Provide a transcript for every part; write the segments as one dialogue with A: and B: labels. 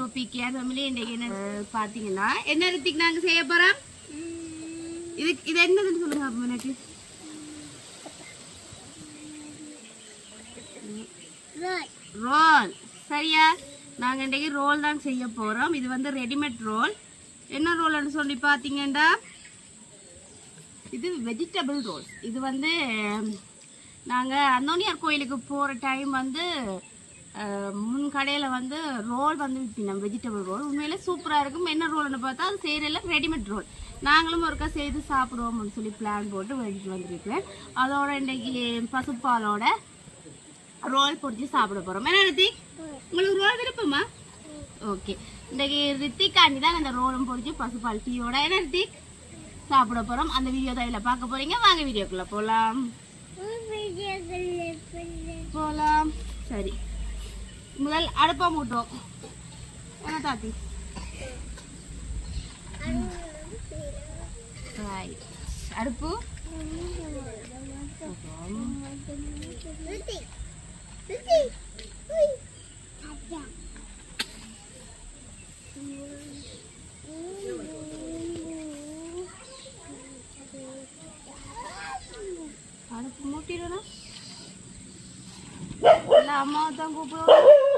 A: To PK family இன்றைக்கு என்ன பார்த்தீங்கன்னா என்ன ரித்திக் நாங்கள் செய்ய போகிறோம் இது இது என்னதுன்னு சொல்லுங்க அப்போ எனக்கு ரோல் சரியா? நாங்கள் இன்றைக்கு ரோல் தான் செய்ய போகிறோம் இது வந்து ரெடிமேட் ரோல் என்ன ரோல்னு சொல்லி பார்த்தீங்கன்னா இது வெஜிடபிள் ரோல் இது வந்து நாங்கள் அந்தோனியார் கோயிலுக்கு போகிற டைம் வந்து முன் கடையில் வந்து ரோல் வந்து விற்பினோம் வெஜிடபிள் ரோல் உண்மையிலே சூப்பராக இருக்கும். என்ன ரோல்னு பார்த்தா அது செய்கிறதில்ல ரெடிமேட் ரோல் நாங்களும் ஒருக்கா செய்து சாப்பிடுவோம்னு சொல்லி பிளான் போட்டு வாங்கிட்டு வந்திருக்கேன் அதோட இன்றைக்கி பசுப்பாலோட ரோல் பொரிச்சு சாப்பிட போகிறோம் என்ன ரித்திக்? உங்களுக்கு ரோல் விருப்பமா? ஓகே இன்றைக்கி ரித்திக்காண்டி தான் அந்த ரோலும் பொரிச்சு பசுப்பால் டீயோட. என்ன ரித்திக்? சாப்பிட போகிறோம் அந்த வீடியோ தான் இதில் பார்க்க போகிறீங்க வாங்க வீடியோக்குள்ளே போகலாம் போகலாம் சரி. முதல் அடுப்பா மூட்டோம் என்ன தாத்தி Right. அடுப்பு அடுப்பு மூட்டிடணும் இல்லை அம்மாவை தான் கூப்பிடுவோம்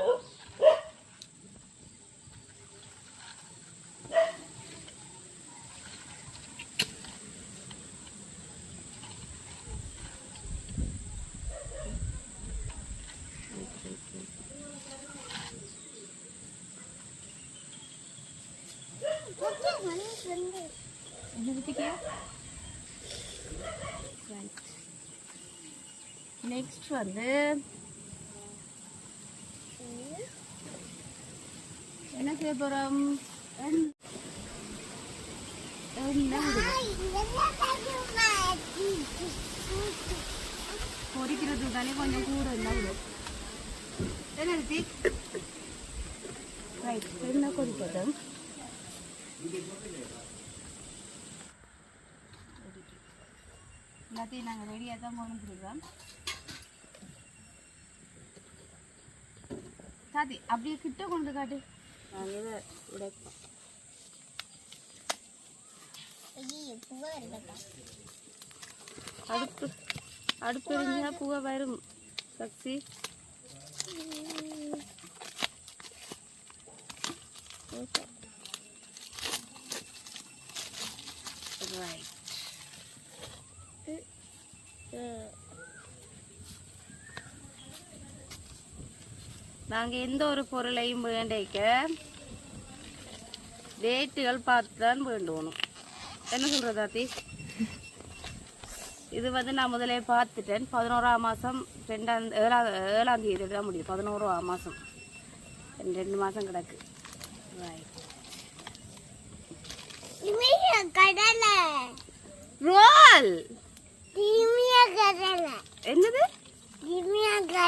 A: நெக்ஸ்ட் வந்து என்ன செய்ய போகிறோம் பொறிக்கிறது தானே கொஞ்சம் கூட இருந்தா என்ன ரித்தி ரைட் என்ன கொதிக்கட்டும் எல்லாத்தையும் நாங்கள் ரெடியாக தான் கொண்டு வந்துருக்கோம் சாதி அப்படியே கிட்ட கொண்டு காட்டு. நாங்கள் இதை உடைப்போம் அடுப்பு அடுப்பு இருந்தா புகை வரும். சக்தி. ரைட் நாங்கள் எந்த ஒரு பொருளையும் வேண்டைக்க ரேட்டுகள் பார்த்து தான் வேண்டுவணும். என்ன சொல்கிறது தாத்தி இது வந்து நான் முதலே பார்த்துட்டேன். பதினோராம் மாதம் ரெண்டாம் ஏழாம் ஏழாம் தேதி தான் முடியும். பதினோராம் மாதம் ரெண்டு மாதம் கிடக்கு.
B: கடலை.
A: ரோல்! என்னது?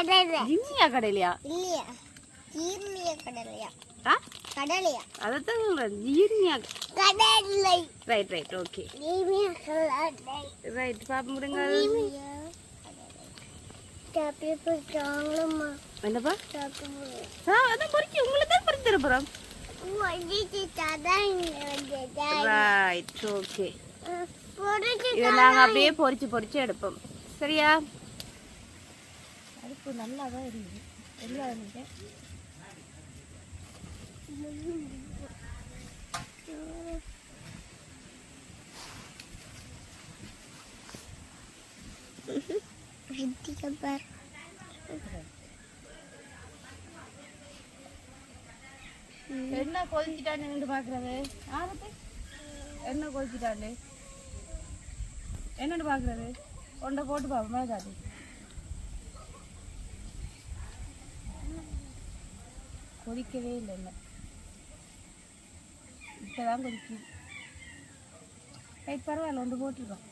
B: கடலை
A: ஜிம்மியா கடையிலையா
B: இல்லையா. தீமிய கடலையா?
A: ஆ?
B: கடலையா?
A: அதைத்தான் சொல்கிறேன் ஜிம்மியா
B: கடலை.
A: ரைட் ரைட் ஓகே
B: தீமிய கடலை.
A: ரைட் பாப்பா முடிங்க. என்னப்பா? ஆ அதான் உங்களுக்கு தான் பொறிச்சு ரைட் ஓகே
B: பொறிச்சு
A: இதை நாங்கள் அப்படியே எடுப்போம். சரியா? அடுப்பு நல்லா தான் இருக்குது தெரியாது
B: பார்.
A: என்ன கொதிச்சிட்டான்னு நின்று பார்க்குறது ஆரத்து என்ன கொதிச்சிட்டாண்டு என்னன்னு பார்க்குறது ஒன்றை போட்டு பார்ப்போம் மேலே கொதிக்கவே இல்லை என்ன இப்போதான் கொதிக்குது. ரைட் பரவாயில்ல ஒன்று போட்டிருக்கோம்.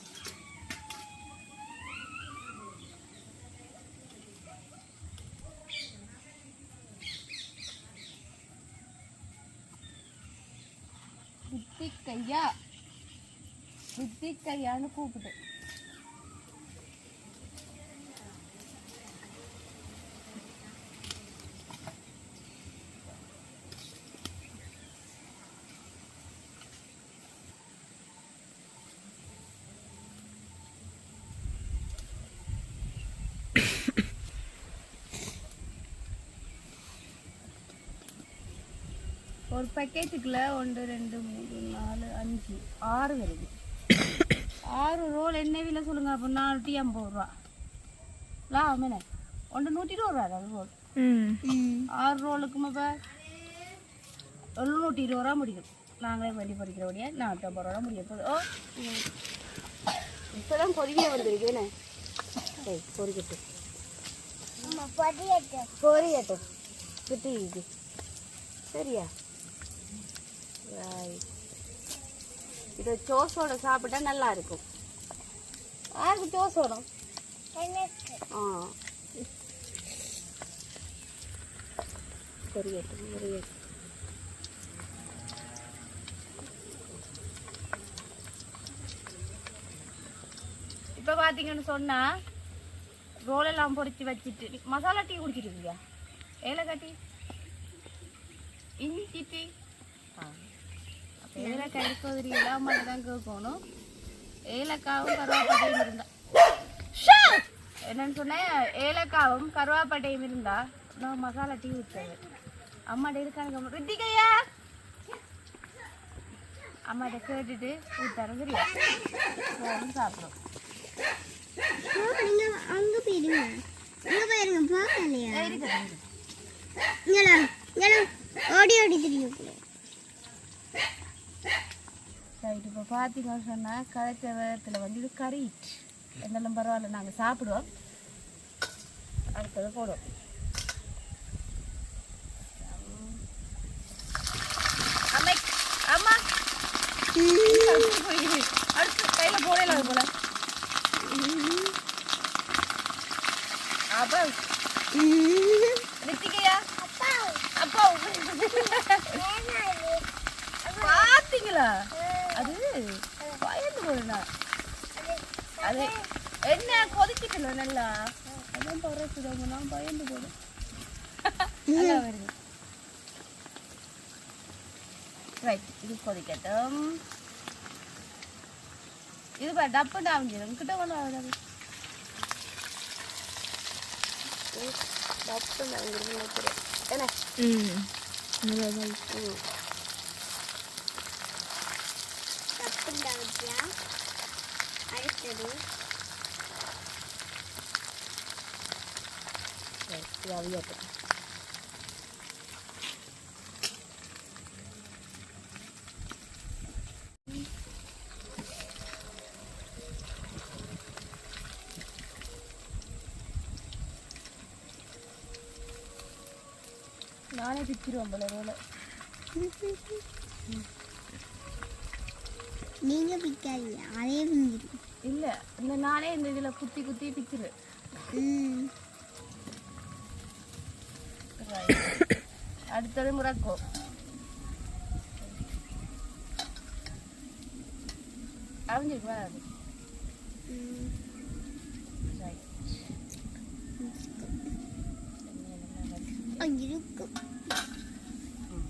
A: புத்தி கையான்னு கூப்பிட்டு ஒரு பேக்கெட்டுக்குள்ள ஒன்று ரெண்டு மூணு நாலு அஞ்சு ஆறு வருது. ஆறு ரோல் என்ன விலை சொல்லுங்க? அப்போ நானூற்றி ஐம்பது ரூபா. லாபம் ஒன்று நூற்றி இருபது ரூபா அது ரோல்
C: ம்.
A: ஆறு ரோலுக்கும் இப்போ எழுநூற்றி இருபது ரூபா முடியும். நாங்களே வண்டி படிக்கிறபடியா நானூற்றம்பது ரூபா முடியும் போது ஓ இப்போ தான் பொறிய வந்திருக்கேனே சரி
B: பொரியட்டு
A: பொரியட்டும் கிட்டி இது. சரியா. இதை சோஸோட சாப்பிட்டா நல்லா இருக்கும். யாருக்கு சோஸோட
B: எனக்கு.
A: ஆ. பொரியட்டும் பொரியட்டும் இப்போ பார்த்தீங்கன்னு சொன்னா ரோல் எல்லாம் பொரிச்சு வச்சுட்டு மசாலா டீ குடிச்சிட்டு இருக்கியா? ஏலக்காய் டீ? இஞ்சி டீ? அப்போ ஏலக்காய் இருக்கிறது இல்லாமல் தான் கேட்கணும் ஏலக்காவும் கருவாப்பட்டையும் இருந்தா. என்னன்னு சொன்னேன் ஏலக்காவும் கருவாப்பட்டையும் இருந்தா. நான் மசாலா டீ ஊற்றுறது அம்மாட்ட இருக்காங்க ரித்திகையா? அம்மாட்ட கேட்டுட்டு ஊத்தாரம் சரியா சாப்பிடும்.
B: நீங்க அங்க போயிருங்க. அங்க போயிருங்க பார்க்கலையா ஓடி ஓடி தெரியும்.
A: ரைட் இப்போ பார்த்தீங்கன்னு சொன்னால் கலைத்த வேகத்தில் வந்து இது கறி என்னெல்லாம் பரவாயில்ல நாங்கள் சாப்பிடுவோம். அடுத்தது போடுவோம். அம்மா அடுத்து கையில அடுத்து கையில் போடல அது போல. அப்போ ரித்திகையா
B: அப்பா
A: அப்பா பார்த்தீங்களா அது பயந்து போடுனா அது என்ன கொதிச்சுக்கல நல்லா? அதான் பறக்குதாங்க நான் பயந்து போடும் நல்லா வருது. ரைட் இது கொதிக்கட்டும். இது பாரு டப்பு டாமிஞ்சிடும் கிட்ட கொண்டு வாங்க டப்பு. டாமிஞ்சிடும் என்ன
C: ம். நல்லதா
A: ம்
B: தப்புண்டா வச்சியா அடுத்தது
A: சரி இது அவியட்டும் நானே பிச்சிருவேன் போல
B: நீங்க பிக்காதீங்க. அதே பிஞ்சிடும்
A: இல்லை இந்த நானே இந்த இதில் குத்தி குத்தி பிச்சிருவேன்
B: ம்.
A: அடுத்தது முறக்கோ அவிஞ்சிருக்கு வராது.
B: இருக்கும்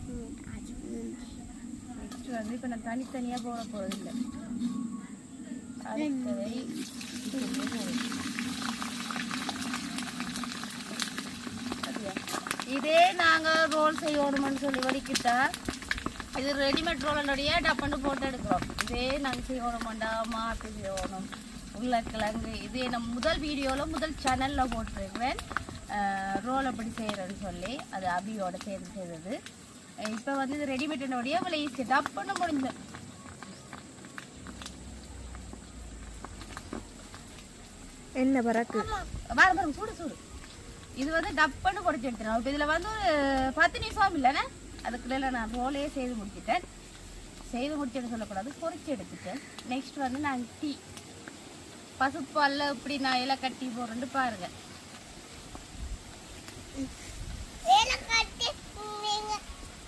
B: ம், அது ம்.
A: Next வந்து இப்போ நான் தனித்தனியாக போட போகிறதில்ல அடுத்ததை? இதே நாங்கள் ரோல் செய்யணும்னு சொல்லி வடிக்கிட்டா இது ரெடிமேட் ரோலனுடைய டப்பன்னு போட்டு எடுக்கிறோம். இதே நாங்கள் செய்யணுமாண்டா மாட்டு செய்யணும். உருளைக்கிழங்கு இது நம்ம முதல் வீடியோவில் முதல் சேனலில் போட்டிருக்கிறேன். ரோல் எப்படி செய்கிறேன்னு சொல்லி அது அபியோட சேர்ந்து செய்தது. இப்போ வந்து இது ரெடிமேட்டினுடைய இவ்வளோ ஈஸி டப்புன்னு முடிஞ்சு.
C: என்ன பறக்கு?
A: பாரு பாருங்க சூடு சூடு. இது வந்து டப்புன்னு பொடிச்சு எடுத்துறோம் இப்போ இதில் வந்து ஒரு பத்து நிமிஷம் இல்லைண்ணே அதுக்குள்ள நான் ரோலே செய்து முடிச்சிட்டேன். செய்து முடிச்சேன்னு சொல்லக்கூடாது பொரிச்சு எடுத்துட்டேன். நெக்ஸ்ட் வந்து நான் டீ. பசுப்பாலில் இப்படி நான் இலை கட்டி போடுறேன்னு பாருங்க
B: வேலை கட்டி நீங்க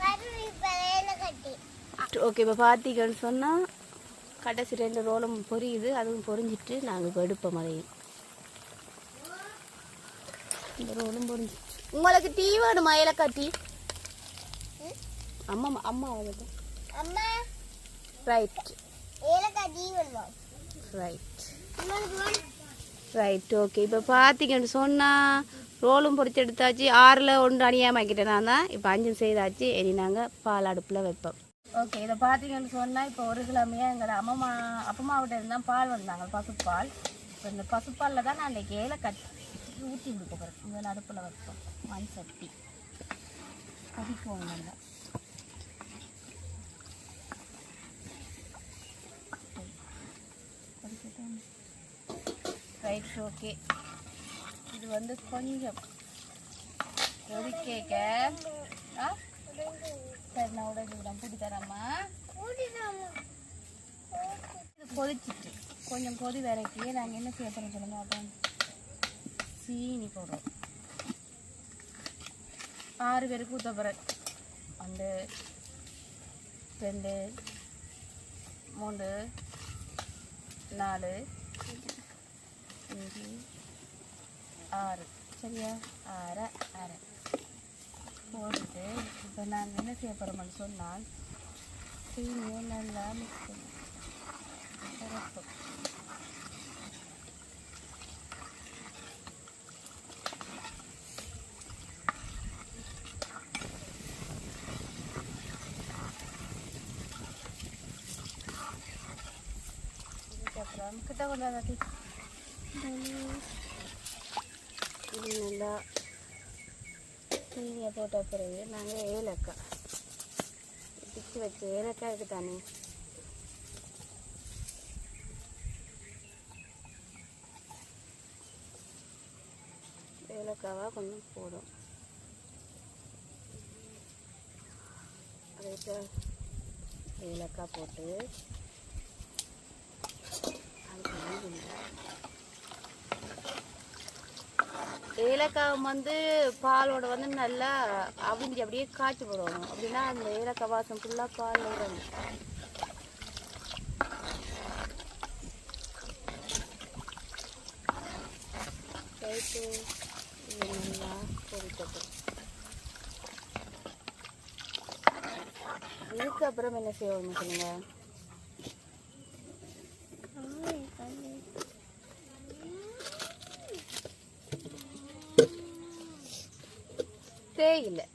B: கருவேப்பிலை வேலை கட்டி
A: ஓகே இப்போ பார்த்தீங்கன்னு சொன்னால் கடைசி ரெண்டு ரோலும் பொரியுது. அதுவும் பொரிஞ்சிட்டு நாங்கள் இப்போ எடுப்போம் அதையும் இந்த ரோலும் பொரிஞ்சிச்சு உங்களுக்கு டீ வேணுமா? ஏலக்காய் டீ? அம்மா அம்மா அவ்வளோதான்
B: அம்மா.
A: ரைட்
B: வேலை கட்டி வேணுமா?
A: ரைட் ரைட் ஓகே இப்போ பார்த்தீங்கன்னு சொன்னால் ரோலும் பொரிச்சு எடுத்தாச்சு. ஆறில் ஒன்று அணியாமல் ஆக்கிட்டேன் நான் தான் இப்போ அஞ்சும் செய்தாச்சு. இனி நாங்கள் பால் அடுப்பில் வைப்போம். ஓகே இதை பார்த்தீங்கன்னு சொன்னால் இப்போ ஒரு கிழமையாக எங்களோட அம்மா அப்பம்மாவிட்ட இருந்தால் பால் வந்தாங்க பசுப்பால். இப்போ இந்த பசுப்பாலில் தான் நான் அன்றைக்கி ஏலை கட்டி ஊற்றி கொடுக்க போகிறேன் முதல்ல அடுப்பில் வைப்போம். மண் சட்டி. கொதிக்குவோம் நல்லா. ரைட் ஓகே இது வந்து கொஞ்சம் கொதிக்கேக்க ஆ? சரி நான் உடனே விடம் பூட்டி தரேம்மா. இது கொதிச்சிட்டு. கொஞ்சம் கொதி வரைக்கும் நாங்கள் என்ன செய்ய போகிறோம் சொல்லுங்க அப்போ சீனி போடுறோம். ஆறு பேருக்கு ஊற்ற போகிறேன் ரெண்டு மூணு நாலு அஞ்சு ஆறு. சரியா? ஆறு அரை. போட்டுட்டு இப்போ நாங்கள் என்ன செய்ய போகிறோம்னு சொன்னால் சீனியை நல்லா மிக்ஸ் பண்ணி கரைப்போம் இதுக்கப்புறம் கிட்ட கொண்டாடி இது நல்லா நீங்கள் போட்ட பிறகு நாங்கள் ஏலக்காய். பிச்சு வச்ச ஏலக்காய் இருக்கு தானே ஏலக்காவாக கொஞ்சம் போடும். அதுக்கு ஏலக்காய் போட்டு அது கொஞ்சம் ஏலக்காய் வந்து பாலோட வந்து நல்லா அவிஞ்சு அப்படியே காய்ச்சி போடுவோம் அப்படின்னா அந்த ஏலக்காய் வாசம் ஃபுல்லாக பால் விடணும் ரைட்டு நல்லா இதுக்கப்புறம் என்ன செய்யணும் சொல்லுங்கள் தேயிலை.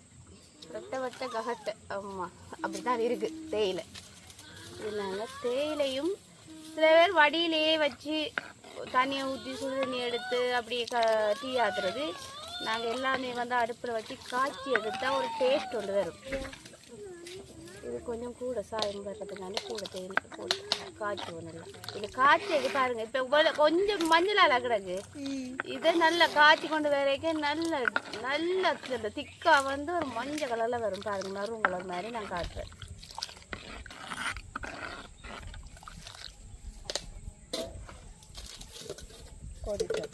A: வெட்ட வெட்ட ககட்டை. ஆமாம் அப்படிதான் இருக்கு தேயிலை. இதனால் தேயிலையும் சில பேர் வடியிலேயே வச்சு தண்ணியை ஊற்றி சுடு தண்ணி எடுத்து அப்படியே க டீ ஆத்துறது. நாங்கள் எல்லாமே வந்து அடுப்பில் வச்சு காய்ச்சி எடுத்தா ஒரு டேஸ்ட் ஒன்று வரும். இது கொஞ்சம் கூட சாயம் வர்றதுனால கூட தேயிலை போட்டு காய்ச்சி ஒன்றும் இது காய்ச்சி பாருங்க இப்போ கொஞ்சம் மஞ்சளால கிடக்கு இதை நல்லா காய்ச்சி கொண்டு வரைக்கும் நல்ல நல்ல இந்த திக்கா வந்து ஒரு மஞ்சள் கலர்ல வரும் பாருங்க மரும் கலர் மாதிரி நான் காட்டுறேன் கொதிக்கும்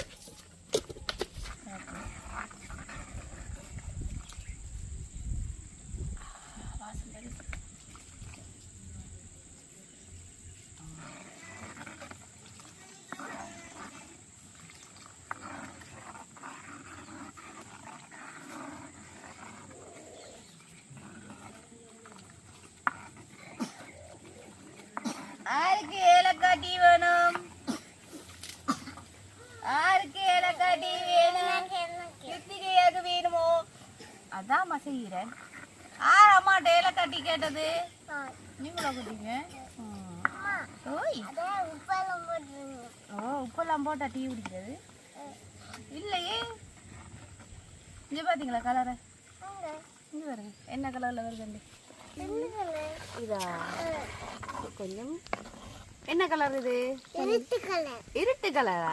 A: ஆருக்கு ஏலக்காய் டீ வேணும் ஆருக்கு ஏலக்காய் டீ வேணும் கிருத்திகை எது வேணுமோ அதாம்மா செய்கிறேன் ஆறு அம்மாட்ட ஏலக்காய் டீ கேட்டது நீங்களா குடிங்க ஓய் ஓ உப்பெல்லாம் போட்டா டீ குடிக்கிறது இல்லையே இங்க பாத்தீங்களா கலரை இங்க வருங்க என்ன கலர்ல வருது இதா கொஞ்சம் என்ன கலர் இது? இருட்டு கலரா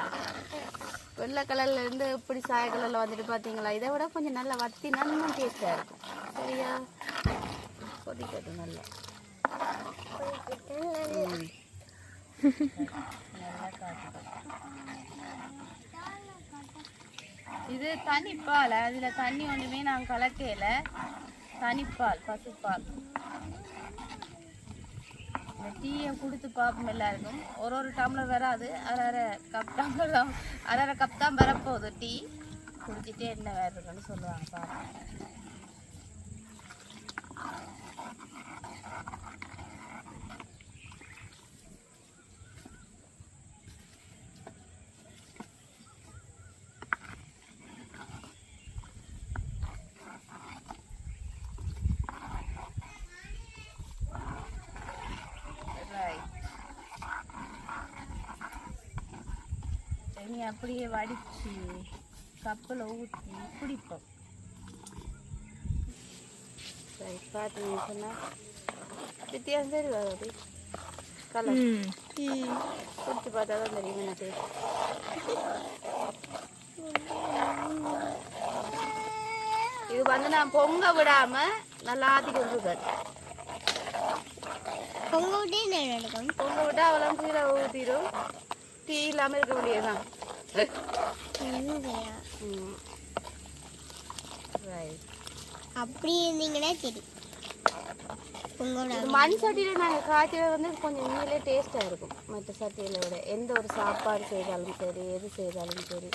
A: வெள்ளை கலர்ல இருந்து இப்படி சாய கலர்ல வந்துட்டு பாத்தீங்களா? இதை விட கொஞ்சம் நல்லா வத்தி நல்லா டேஸ்டா இருக்கும். சரியா? கொதிக்கட்டும் நல்லா. இது தனிப்பால். அதுல தண்ணி ஒண்ணுமே நான் கலக்கையில தனிப்பால் பசுப்பால். இந்த டீயை கொடுத்து பார்ப்போம் எல்லாருக்கும். ஒரு ஒரு டம்ளர் வராது. அரை அரை கப் டம்ளர் தான். அரை அரை கப் தான் வரப்போகுது டீ. குடிச்சிட்டே என்ன வேறுன்னு சொல்லுவாங்க பாருங்க அப்படியே வடிச்சு கப்பில் ஊற்றி குடிப்போம் சரி பார்த்தீங்க சொன்னால் வித்தியாசம் தெரியும் அது? கலர். குடிச்சு பார்த்தா தான் தெரியும் டேஸ்ட் இது வந்து நான் பொங்க விடாம நல்லா ஆத்தி கொண்டிருக்கேன்
B: பொங்க விட்டே
A: பொங்க அவெல்லாம் கீழே ஊற்றிடும் டீ இல்லாமல் இருக்க முடியாதான்
B: அப்படி இருந்தீங்கன்னா சரி.
A: மண் சட்டியில் நாங்கள் காய்ச்சல் வந்து கொஞ்சம் உண்மையிலே டேஸ்ட்டாக இருக்கும். மற்ற சட்டியில் விட எந்த ஒரு சாப்பாடு செய்தாலும் சரி எது செய்தாலும் சரி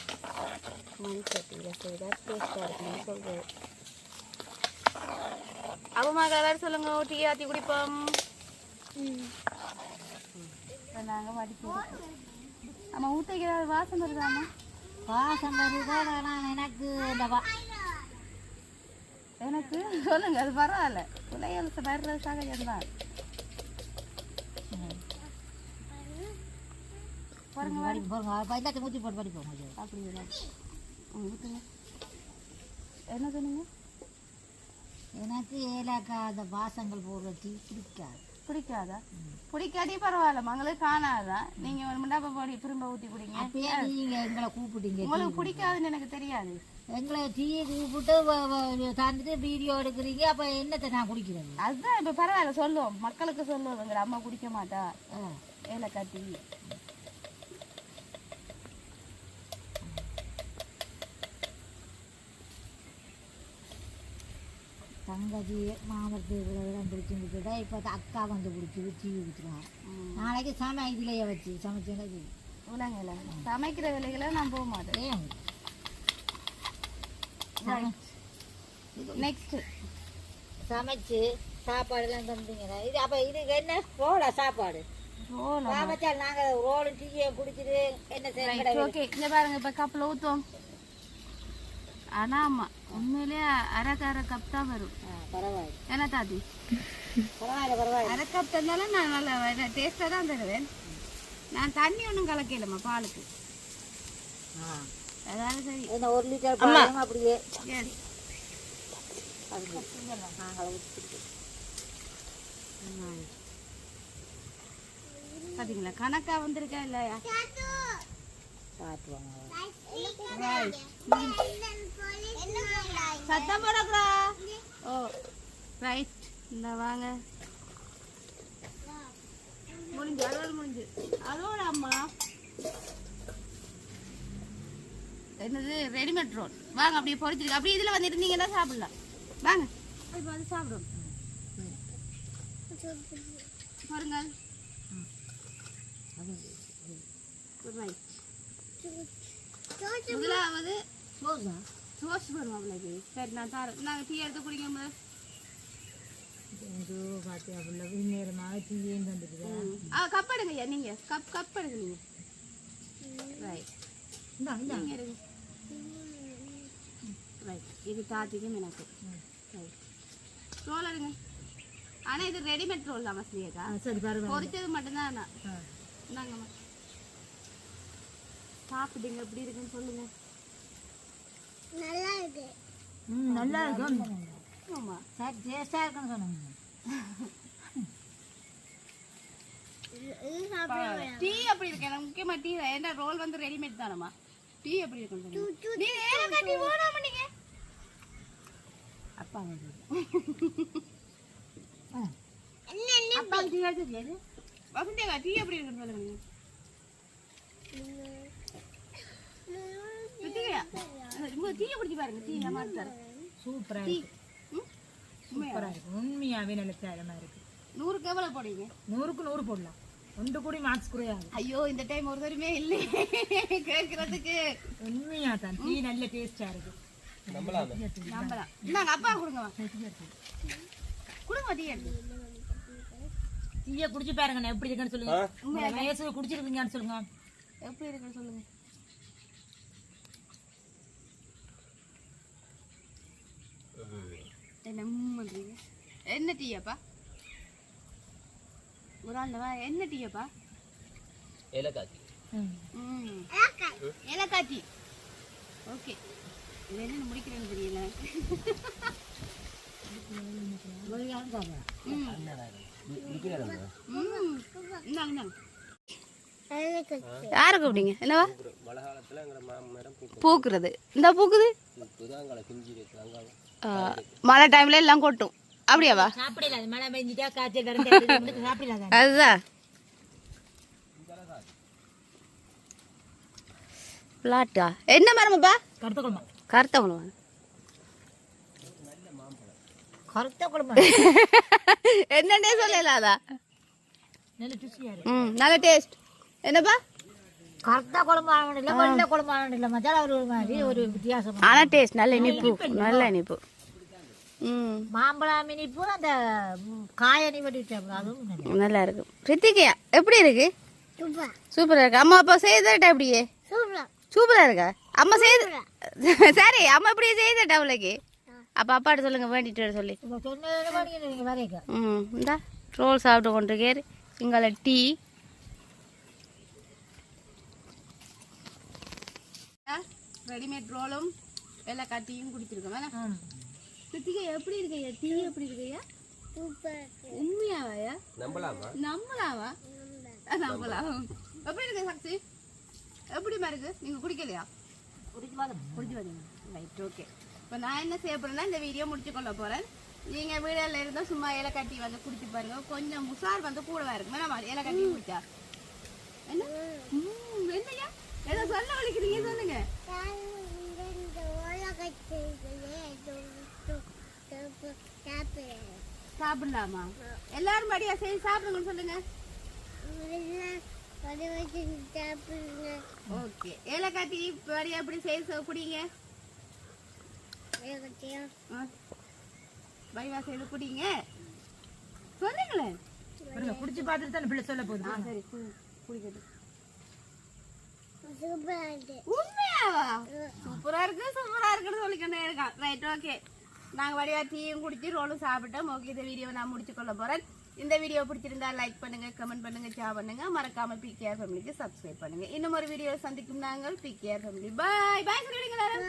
A: மண் சட்டியில் செய்தால் டேஸ்ட்டாக இருக்கும்னு சொல்கிறது அப்பமா கலர் சொல்லுங்க டீ ஆற்றி குடிப்போம். நாங்கள் வடிச்சு ஊற்றிக்கு ஏதாவது வாசம் வருதாமா
D: வாசம் வருதான் நான் எனக்கு இந்த
A: எனக்கு சொல்லுங்க அது பரவாயில்ல. பிள்ளைகள் வர்றது சகஜம் தான் பாருங்க
D: படி போங்க பைலாத்தை ஊற்றி போட்டு படிப்போம்
A: அப்படிங்களா ஊற்றுங்க என்ன சொன்னீங்க?
D: எனக்கு ஏலக்காய் அந்த வாசங்கள் போடுற டீ பிடிக்காது.
A: பிடிக்காதா? பிடிக்காதே பரவாயில்ல மங்களுக்கு காணாதான் நீங்க ஒரு மிண்டாப்ப போடி திரும்ப ஊத்தி குடிங்க.
D: நீங்கள் எங்களை கூப்பிட்டீங்க
A: உங்களுக்கு பிடிக்காதுன்னு எனக்கு தெரியாது.
D: எங்களை டீ கூப்பிட்டு தந்துட்டு வீடியோ எடுக்கிறீங்க அப்போ என்னத்தை நான் குடிக்கிறது?
A: அதுதான் இப்ப பரவாயில்ல சொல்லுவோம். மக்களுக்கு சொல்லுவோம் எங்க அம்மா குடிக்க மாட்டா. ஏலக்காய் டீ.
D: தங்கச்சி மாமரத்து இடம் பிடிச்சி விட்டுட்டா இப்போ அக்கா வந்து பிடிச்சி டீ ஊற்றுறான் நாளைக்கு சாமி இதுலேயே வச்சு சமைச்சேங்க
A: உலகல சமைக்கிற வேலைகளை நான் போக மாட்டேன்.
D: ஏன்
A: நெக்ஸ்ட்
D: சமைச்சு சாப்பாடுலாம் தந்தீங்கன்னா இது அப்போ இதுக்கு என்ன? ரோலா சாப்பாடு? நாங்கள் ரோலு டீயை குடிச்சிட்டு என்ன செய்ய
A: ஓகே இங்க பாருங்க இப்ப கப்பில் ஊத்துவோம். ஆனா ஆமா உண்மையிலே அரைக்கு அரை கப் தான் வரும்
D: பரவாயில்ல
A: என்ன தாத்தி
D: பரவாயில்ல பரவாயில்ல
A: அரை கப் தந்தாலும் நான் நல்லா டேஸ்ட்டாக தான் தருவேன் நான் தண்ணி ஒன்றும் கலக்கலம்மா பாலுக்கு அதாவது சரி
D: ஒரு லிட்டர் பாலும் அப்படியே ஊற்றி
A: பாத்தீங்களா கணக்கா வந்திருக்கா இல்லையா சத்தம் போடக்கூடா. ஓ ரைட் இந்த வாங்க. முடிஞ்சு அறுபது முடிஞ்சு. அதோட அம்மா என்னது? ரெடிமேட் ரோல் வாங்க அப்படியே பொறிச்சிருக்கு அப்படியே இதில் வந்து இருந்தீங்கன்னா சாப்பிடலாம். வாங்க. இப்போ வந்து சாப்பிடும் பாருங்க ரைட் முதலாவது சோஸ் வரும் அவளுக்கு சரி நான் தரேன். நாங்கள் டீ எடுத்து குடிக்க முதல். கப் எடுங்க ஐயா நீங்க. கப் கப் எடுங்க நீங்க. ரைட்
D: இந்தா இந்தா.
A: நீங்க எடுங்க. ரைட் இது தாத்திக்கும் எனக்கு ரைட் ரோல் எடுங்க. ஆனா இது ரெடிமேட் ரோல் தான்
D: சரி பரவாயில்ல.
A: பொரிச்சது மட்டும்தான் சாப்பிடுங்க எப்படி இருக்குன்னு சொல்லுங்க.
B: நல்லா இருக்கு
D: ம் நல்லா இருக்கும்
A: ஆமா.
D: சரி டேஸ்டாக இருக்குன்னு சொன்னாங்க
A: டீ அப்படி இருக்கு? எனக்கு முக்கியமா டீ ஏன்னா ரோல் வந்து ரெடிமேட் தானம்மா? டீ எப்படி இருக்குன்னு சொல்லுங்க. நீங்க ஏலக்காய் டீ போடாம நீங்க.
D: அப்பா வந்து
A: அப்பா டீ? எடுத்து வசந்தியா டீ எப்படி இருக்குன்னு சொல்லுங்க குடிச்சு பாருங்க மாத்தி தரேன்
D: சூப்பராக
A: டீ
D: இருக்கு.
A: ம்? உண்மையா?
D: சூப்பராக இருக்கு உண்மையாகவே நல்ல சேலமாக இருக்கு.
A: நூறுக்கு எவ்வளவு போடுவீங்க?
D: நூறுக்கு நூறு போடலாம். ஒன்று கூடி மார்க்ஸ் குறையாது.
A: ஐயோ இந்த டைம் ஒரு தருமே இல்லை. கேட்கறதுக்கு
D: உண்மையா தான். டீ நல்ல டேஸ்டாக இருக்கு.
A: நம்பலாம் இந்தாங்க அப்பா கொடுங்க. வா. கொடுங்க டீ எடுத்து.
D: டீயை குடிச்சு பாருங்க எப்படி இருக்குன்னு சொல்லுங்க. வயசு குடிச்சிருக்கீங்கன்னு சொல்லுங்க.
A: எப்படி இருக்குன்னு சொல்லுங்க. பண்றீங்க என்ன டீயாப்பா? ஒரு ஆள் வா என்ன டீயாப்பா?
E: ஏலக்காய்
D: ம்.
A: ம். ஏலக்காய். டீ. ஓகே. இது என்ன முடிக்கிறேன்னு தெரியல. யாரை கூப்பிட்டீங்க? என்னவா? பூக்குறது. இந்த பூக்குது. மழை டைம்ல எல்லாம் கொட்டும். அப்படியாவா? அதுதான். பிளாட்டா? என்ன மரமாப்பா?
D: கருத்த குழம்பு.
A: கருத்த குழம்பு?
D: கருத்த குழம்பு?
A: என்னன்னே சொல்லலாதா?
D: நல்ல
A: டேஸ்ட் என்னப்பா?
D: கருத்த குழம்பு ஆகணும் இல்லை வெள்ளை குழம்பு ஆகணும் இல்லை மசாலா ஒரு மாதிரி ஒரு வித்தியாசம்.
A: ஆனா டேஸ்ட் நல்ல இனிப்பு. நல்ல இனிப்பு. ம்.
D: மாம்பழம் இனிப்பு அந்த காயணி வடி வச்சாப்புல அதுவும் நல்லா
A: இருக்கும் ரித்திகையா எப்படி இருக்கு?
B: சூப்பர்.
A: சூப்பரா இருக்கு. அம்மா அப்பா செய்தட்டா அப்படியே
B: சூப்பர்.
A: சூப்பரா இருக்கா? அம்மா செய்து சரி அம்மா இப்படி செய்தட்டா அவளுக்கு? அப்ப அப்பாட்ட சொல்லுங்க வேண்டிட்டு வர சொல்லி. ம் இந்தா ரோல் சாப்பிட்டு கொண்டிருக்கேன் இங்கால டீ. ரெடிமேட் ரோலும் வெள்ளைக்காய் டீயும் குடிச்சிருக்கோம். வேணா கிருத்திகா எப்படி இருக்கையா டீ எப்படி இருக்கையா
B: சூப்பர்
A: உண்மையாவாயா நம்பலாமா? நம்பலாமா. நம்பலாம். எப்படி இருக்கு சக்தி? எப்படிமா இருக்கு? நீங்க குடிக்கலையா? Right okay. இப்போ நான் என்ன செய்ய போறேன்னா இந்த வீடியோ முடிச்சு கொள்ள போறேன். நீங்க வீடியோல இருந்தா சும்மா இலக்கட்டி வந்து குடிச்சு பாருங்க. கொஞ்சம் முசார் வந்து கூடவா இருக்கு வேணாமா இலக்கட்டி குடிச்சா. என்ன? ம், என்னய்யா ஏதோ சொல்ல வலிக்கிறீங்க சொல்லுங்க. சாப்பிடலாமா? எல்லாரும் படியா சரி சாப்பிடுங்கன்னு சொல்லுங்க. ஓகே. ஏலக்காய் படியா எப்படி செய்ய குடிங்க வைவா செய்து குடிங்க சொல்லுங்களேன்.
D: குடிச்சு பார்த்துட்டு தான் பிள்ளை சொல்ல போகுது.
A: ஆ சரி குடிக்கட்டும் உண்மையாவா? சூப்பரா இருக்கு சூப்பரா இருக்குன்னு சொல்லிக்கிட்டே இருக்கான். ரைட் ஓகே நாங்க வடிவா டீயும் குடிச்சு ரோலும் சாப்பிட்டோம். ஓகே இந்த வீடியோ நான் முடிச்சு கொள்ள போறேன். இந்த வீடியோ பிடிச்சிருந்தா லைக் பண்ணுங்க கமெண்ட் பண்ணுங்க ஷேர் பண்ணுங்க. மறக்காம பிகேஆர் ஃபேமிலிக்கு சப்ஸ்கிரைப் பண்ணுங்க. இன்னும் ஒரு வீடியோ சந்திக்கும் நாங்கள். பிகேஆர் ஃபேமிலி பாய் பாய் சொல்லிடுங்க எல்லாரும்.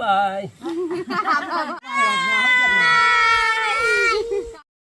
D: Bye.
A: பாய்